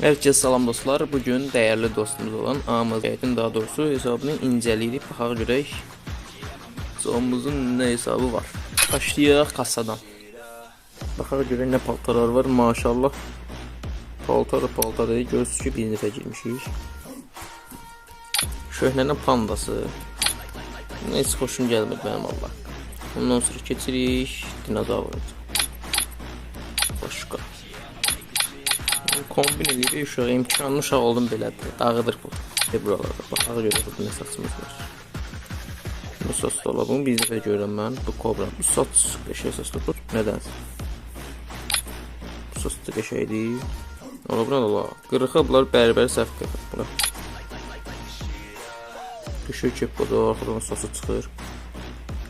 Herkese salam dostlar. Bugün değerli dostumuz olan Amazon daha doğrusu hesabını inceleyelim. Bakalım görək. Hesabımızın ne hesabı var. Başlayaq kasadan. Bakalım görək ne paltarlar var. Maşallah. Paltar paltar değil. Görürsünüz ki bir dəfə girmişik. Şöhlənin pandası. Heç xoşum gəlmir mənim Allah. Ondan sonra keçirik dinozavr. Başqa. Kombin uşağı imkanlı uşaq oldum belədir. Dağıdır bu. De buralarda. Baxaq görə burada nə saçımız var. Bu sos dolabını bir dəfə görürəm mən. Bu kobra. Bu saç qəşəng soslu bu. Nədən? Bu sos da qəşəngdir. Ola buna da la. Qırıqıblar bərbər səhv qırıq. Bura. Düşür ki bu da arxadan sosu çıxır.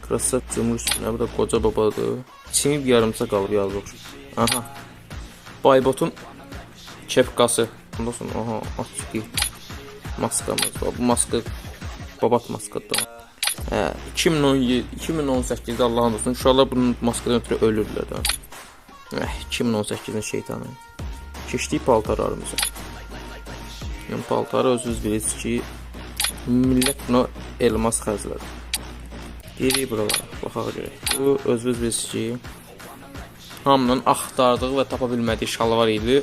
Krasat cumhur üstünə. Bu da qoca babadır. Çinib yarımsa qalıb yazıq. Aha. Baybotun Kepkası. Ondan sonra aha açıq maskamız var. Bu maska babat maskadır. Hə, 2017 2018-də Allahın olsun. İnşallah bunun maskadan ötürü ölürlər də. Eh, 2018-in şeytanı. Keçdik paltarlarımıza. Yəni paltarı özünüz bilirsiniz ki, millət buna elmas xərclər. Geri buralara baxaq görək. Bu özünüz bilirsiniz ki, hamının axtardığı və tapa bilmədiyi şalvar idi.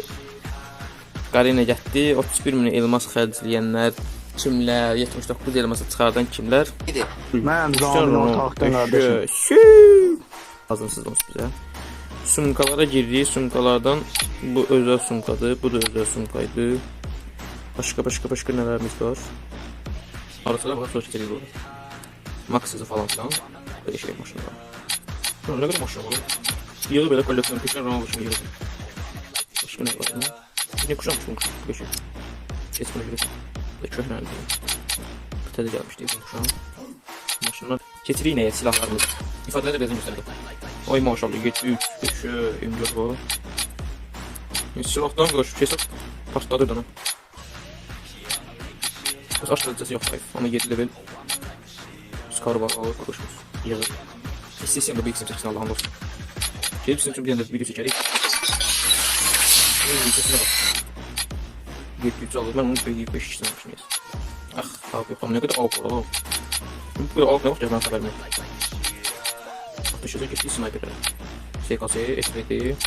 Qarina getdi. 31 min elmas xərcləyənlər kimlər, 79 elmasa çıxardan kimlər? Mən zamin otaqdan qardaşım. Şü. Lazımsınız bizə. Sumkalara girdik. Sumkalardan bu özel sumkadır, bu da özel sumkaydı. Başka başka başka nelerimiz var? Arasında bak sonuç geliyor. Max'ı falan filan. Böyle şey. Sonra ne kadar maşını var? Yılı böyle koleksiyon peşin rama başını yılı. Başka ne var? Kuşam çünkü peşin. Kesmene göre. Ve çok önemli. Kıtada gelmiş diye bu kuşam. Maşınlar. Getireyim neye silahlarımız. İfadeler de bezim gösterdi. Oy maşallah 7 3 5 24 var. Silahdan görüşüp şey partladı dönəm. Biz aşk derecesi yok hayır. Ama 7 level. Scar var alır koşmuş. Yığır. İstesiyəm də bir isim çəksin Allah'ın olsun. Gelip sizin için bir dənə video. Ee, Sesine bak. 700 alır. Ben onu 5 kişiden almışım yes. Ah abi yapalım ne kadar avuk var oğlum. Bu kadar avuk ne bakacağız ben haberim yok. Atışıza geçti sniper'e. SKS, SVT,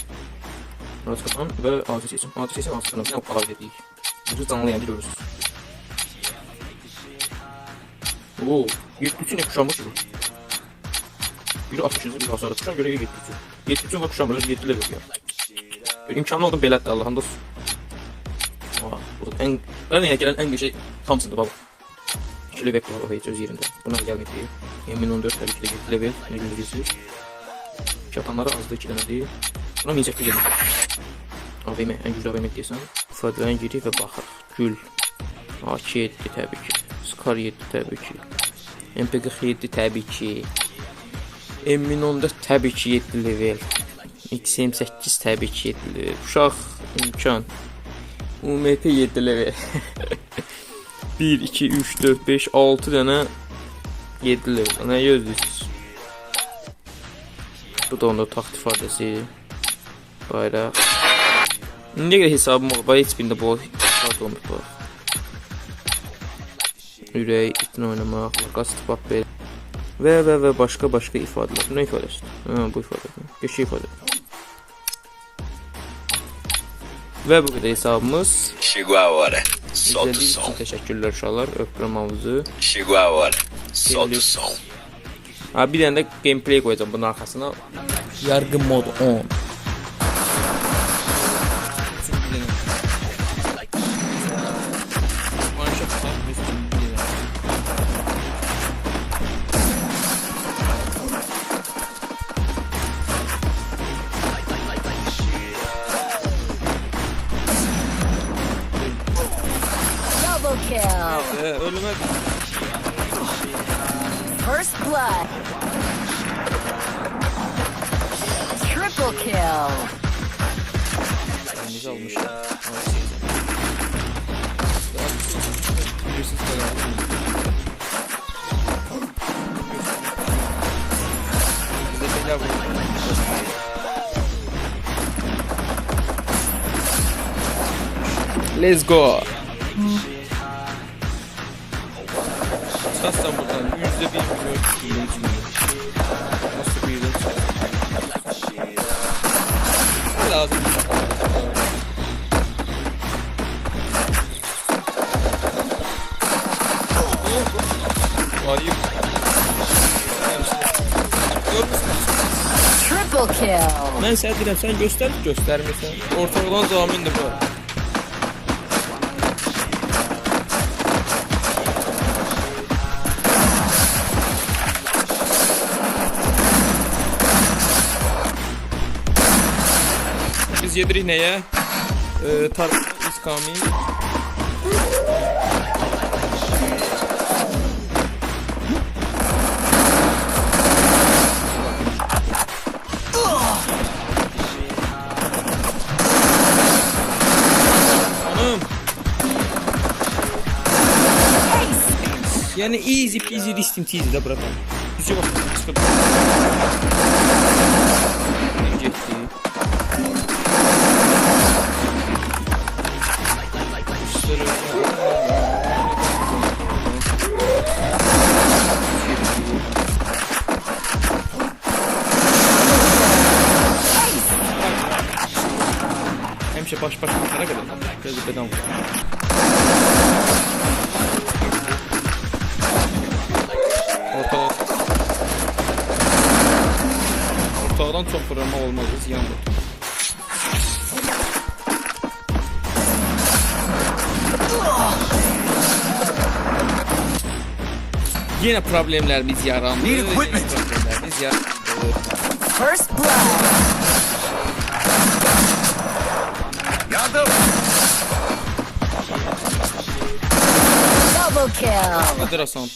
Murat Katan ve Aziz Seçim. Aziz Seçim Aziz Kanal'ın ne kadar dedik. Bunu yayında görürsünüz. Oo, 73'ün kuşanmış bu. Biri 60 biri hasarı kuşan göre 73. 73'ün ve kuşan böyle 7 level ya. Böyle imkanlı oldum belədir Allah'ın dostu. En, yine gelen en şey Thompson'dı baba. İki level var o hiç öz yerinde. Buna gelmek değil. Yemin 14 tabii ki de 7 level. Ne bilgisi. Çatanlara azdı 2 tane değil. Buna 1800 yemin. AVM, en güclü AVM deyəsən. İfadələrin giri və baxır. Gül. AK7 təbii ki. Scar 7 təbii ki. MP47 təbii ki. M1014 təbii ki 7 level. XM8 təbii ki 7 level. Uşaq imkan. UMP 7 level. 1, 2, 3, 4, 5, 6 dənə 7 level. Nə gözləyirsiniz? Bu da onda taxt ifadəsi. Bayraq. Ne kadar hesabım var? Bana hiçbirinde bu olmuş bu. Ürək, itin oynamaq, makas tıpaq bel. Və və və başqa başqa ifadələr. Nə ifadəsi? Ha, bu ifadə. Qəşəng ifadə. Və bu qədər hesabımız. Chegou a hora. Solta o som. teşekkürler uşaqlar. Öpürəm havuzu. Chegou a hora. Solta o som. Ha bir dənə də gameplay qoyacağam bunun arxasına. Yargı mod 10. kill. Ee, ölüme First blood. Triple kill. Elimizi almışlar. Ama şey- Bilirsiniz böyle. Bir de şeyler var. Let's go. Çıkarsan buradan yüzde bir milyon. Nasıl bir Lazım. Ayıp. Triple kill. Ben sen direm sen göster göstermiyorsan. Orta olan zamin de bu. Biz yedirik neye? Ee, tar is coming. Yani easy peasy listim teasy de bırakalım. Bizce bak çıkıp. Gitti. Hemşe baş baş başlara kadar. Biraz beden vur. Orta Ortadan çok vurma olmaz. Ziyan vur. Yine problemlerimiz yarandı. Yine problemlerimiz yarandı. First blood. Double kill. A teraz są.